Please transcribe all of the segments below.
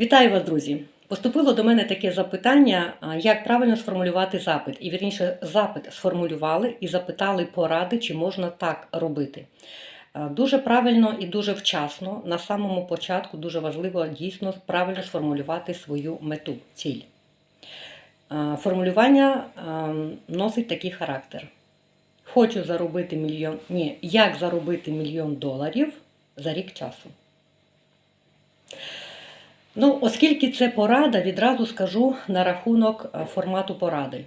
Вітаю вас, друзі! Поступило до мене таке запитання, як правильно сформулювати запит. І вірніше, запит сформулювали і запитали поради, чи можна так робити. Дуже правильно і дуже вчасно, на самому початку дуже важливо дійсно правильно сформулювати свою мету, ціль. Формулювання носить такий характер. Хочу заробити мільйон. Ні, як заробити мільйон доларів за рік часу. Ну, оскільки це порада, відразу скажу на рахунок е, формату поради.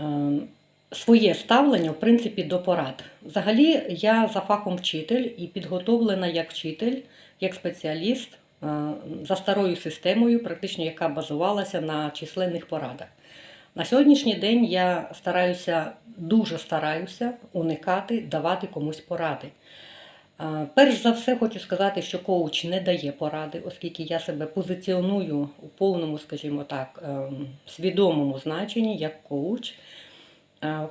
Е, Своє ставлення, в принципі, до порад. Взагалі, я за фахом вчитель і підготовлена як вчитель, як спеціаліст е, за старою системою, практично яка базувалася на численних порадах. На сьогоднішній день я стараюся, дуже стараюся уникати давати комусь поради. А, Перш за все, хочу сказати, що коуч не дає поради, оскільки я себе позиціоную у повному, скажімо так, ем, свідомому значенні як коуч.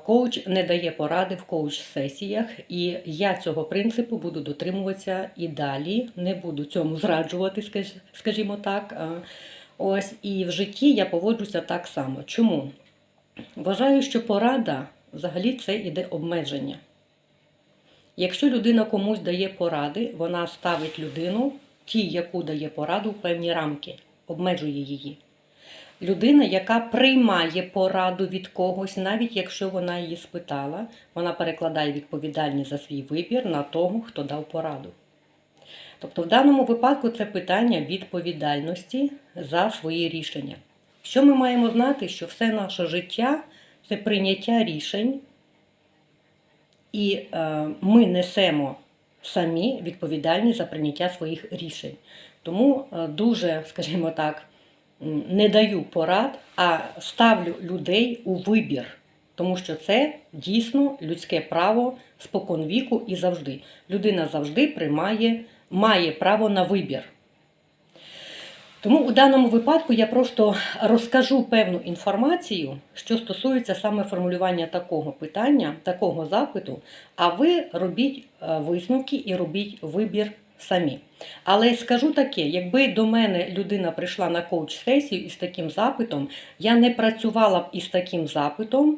Коуч не дає поради в коуч-сесіях, і я цього принципу буду дотримуватися і далі. Не буду цьому зраджувати, скажімо так. Ось і в житті я поводжуся так само. Чому? Вважаю, що порада взагалі це іде обмеження. Якщо людина комусь дає поради, вона ставить людину, ті, яку дає пораду, в певні рамки, обмежує її. Людина, яка приймає пораду від когось, навіть якщо вона її спитала, вона перекладає відповідальність за свій вибір на того, хто дав пораду. Тобто, в даному випадку це питання відповідальності за свої рішення. Що ми маємо знати, що все наше життя це прийняття рішень, і е, ми несемо самі відповідальність за прийняття своїх рішень. Тому е, дуже, скажімо так, не даю порад, а ставлю людей у вибір, тому що це дійсно людське право споконвіку і завжди. Людина завжди приймає, має право на вибір. Тому у даному випадку я просто розкажу певну інформацію, що стосується саме формулювання такого питання, такого запиту, а ви робіть е, висновки і робіть вибір самі. Але скажу таке: якби до мене людина прийшла на коуч-сесію із таким запитом, я не працювала б із таким запитом,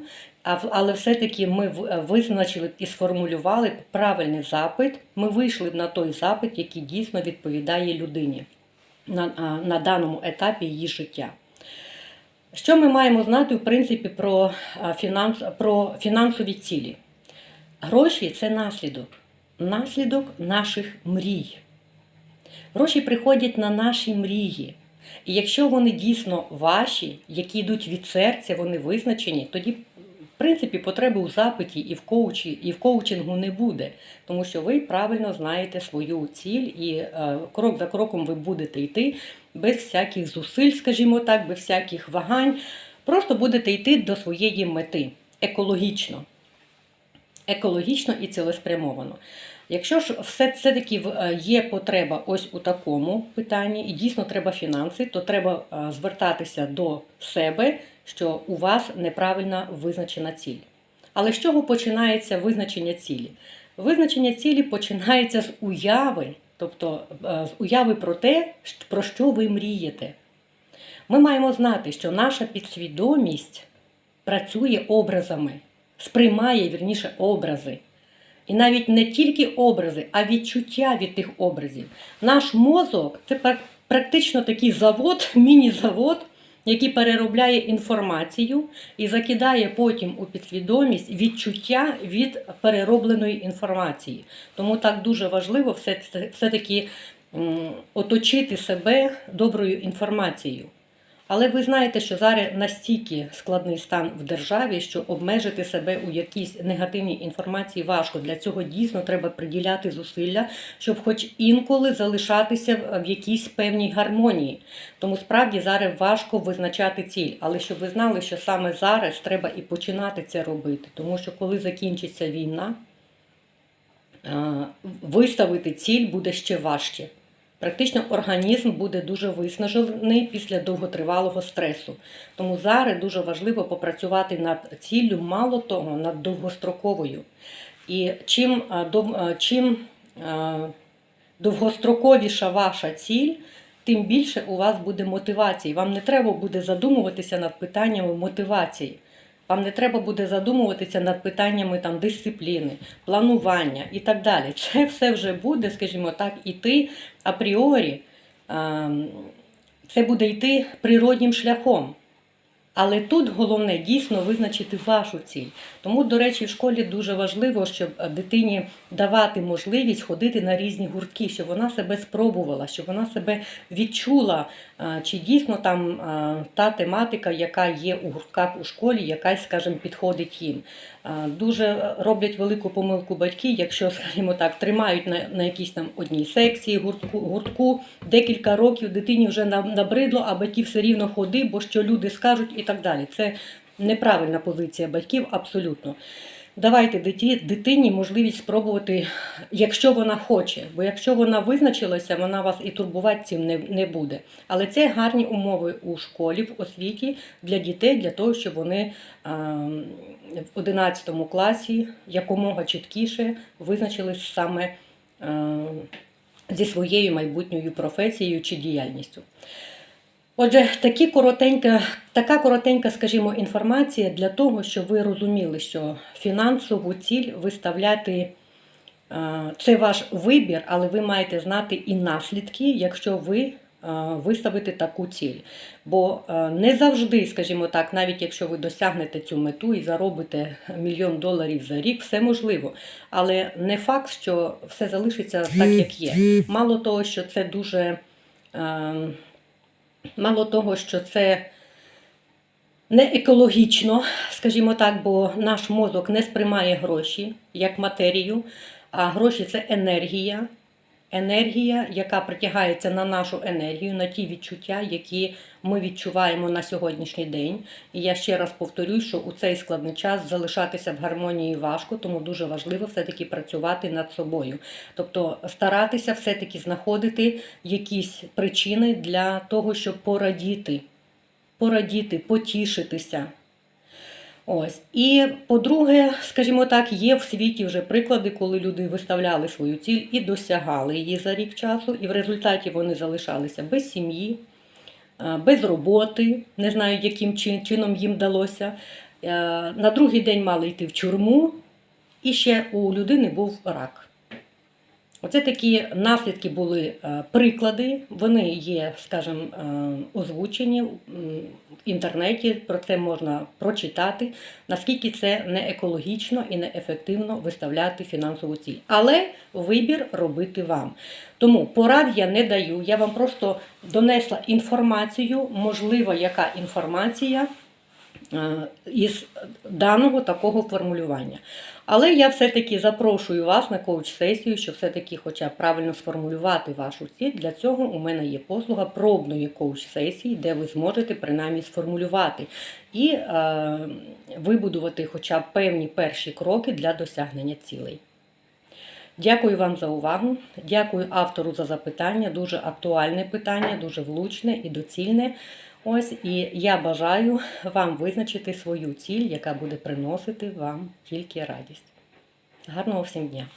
але все-таки ми е, визначили б і сформулювали б правильний запит. Ми вийшли б на той запит, який дійсно відповідає людині на, на даному етапі її життя. Що ми маємо знати, в принципі, про, фінанс, про фінансові цілі? Гроші це наслідок, наслідок наших мрій. Гроші приходять на наші мрії. І якщо вони дійсно ваші, які йдуть від серця, вони визначені, тоді, в принципі, потреби у запиті і в коучі, і в коучингу не буде, тому що ви правильно знаєте свою ціль, і е, крок за кроком ви будете йти без всяких зусиль, скажімо так, без всяких вагань. Просто будете йти до своєї мети екологічно екологічно і цілеспрямовано. Якщо ж все все-таки е, є потреба ось у такому питанні, і дійсно треба фінанси, то треба е, звертатися до себе, що у вас неправильно визначена ціль. Але з чого починається визначення цілі? Визначення цілі починається з уяви, тобто е, з уяви про те, про що ви мрієте. Ми маємо знати, що наша підсвідомість працює образами, сприймає вірніше образи. І навіть не тільки образи, а відчуття від тих образів. Наш мозок це практично такий завод, міні-завод, який переробляє інформацію і закидає потім у підсвідомість відчуття від переробленої інформації. Тому так дуже важливо все- все-таки оточити себе доброю інформацією. Але ви знаєте, що зараз настільки складний стан в державі, що обмежити себе у якійсь негативній інформації важко. Для цього дійсно треба приділяти зусилля, щоб хоч інколи залишатися в- якійсь певній гармонії. Тому справді зараз важко визначати ціль. Але щоб ви знали, що саме зараз треба і починати це робити. Тому що коли закінчиться війна, виставити ціль буде ще важче. Практично організм буде дуже виснажений після довготривалого стресу. Тому зараз дуже важливо попрацювати над ціллю, мало того, над довгостроковою. І чим, е, е, чим е, довгостроковіша ваша ціль, тим більше у вас буде мотивації. Вам не треба буде задумуватися над питаннями мотивації. Вам не треба буде задумуватися над питаннями там, дисципліни, планування і так далі. Це все вже буде, скажімо так, іти апріорі. ем, Це буде йти природнім шляхом. Але тут головне дійсно визначити вашу ціль. Тому, до речі, в школі дуже важливо, щоб е, дитині давати можливість ходити на різні гуртки, щоб вона себе спробувала, щоб вона себе відчула, е, чи дійсно там е, та тематика, яка є у гуртках у школі, якась, скажімо, підходить їм. Дуже роблять велику помилку батьки, якщо, скажімо так, тримають на, на якійсь там одній секції, гуртку, гуртку декілька років дитині вже набридло, а батьки все рівно ходи, бо що люди скажуть і так далі. Це неправильна позиція батьків, абсолютно. Давайте дитині можливість спробувати, якщо вона хоче. Бо якщо вона визначилася, вона вас і турбувати цим не, не буде. Але це гарні умови у школі, в освіті для дітей, для того, щоб вони в 11 класі якомога чіткіше визначились саме зі своєю майбутньою професією чи діяльністю. Отже, такі коротенька, така коротенька, скажімо, інформація для того, щоб ви розуміли, що фінансову ціль виставляти е, це ваш вибір, але ви маєте знати і наслідки, якщо ви е, виставите таку ціль. Бо е, не завжди, скажімо так, навіть якщо ви досягнете цю мету і заробите мільйон доларів за рік, все можливо. Але не факт, що все залишиться так, як є. Мало того, що це дуже. Мало того, що це не екологічно, скажімо так, бо наш мозок не сприймає гроші як матерію, а гроші це енергія. Енергія, яка притягається на нашу енергію, на ті відчуття, які ми відчуваємо на сьогоднішній день. І я ще раз повторюю, що у цей складний час залишатися в гармонії важко, тому дуже важливо все-таки працювати над собою. Тобто старатися все-таки знаходити якісь причини для того, щоб порадіти, порадіти, потішитися. Ось. І по-друге, скажімо так, є в світі вже приклади, коли люди виставляли свою ціль і досягали її за рік часу, і в результаті вони залишалися без сім'ї, без роботи, не знаю, яким чином їм вдалося. Е, На другий день мали йти в тюрму, і ще у людини був рак. Оце такі наслідки були е, приклади. Вони є, скажімо, е, озвучені в інтернеті. Про це можна прочитати, наскільки це не екологічно і не ефективно виставляти фінансову ціль. Але вибір робити вам. Тому порад я не даю. Я вам просто донесла інформацію, можливо, яка інформація із даного такого формулювання. Але я все-таки запрошую вас на коуч-сесію, щоб все-таки хоча б правильно сформулювати вашу ціль. Для цього у мене є послуга пробної коуч-сесії, де ви зможете принаймні сформулювати і е, вибудувати хоча б певні перші кроки для досягнення цілей. Дякую вам за увагу. Дякую автору за запитання. Дуже актуальне питання, дуже влучне і доцільне. Ось і я бажаю вам визначити свою ціль, яка буде приносити вам тільки радість. Гарного всім дня!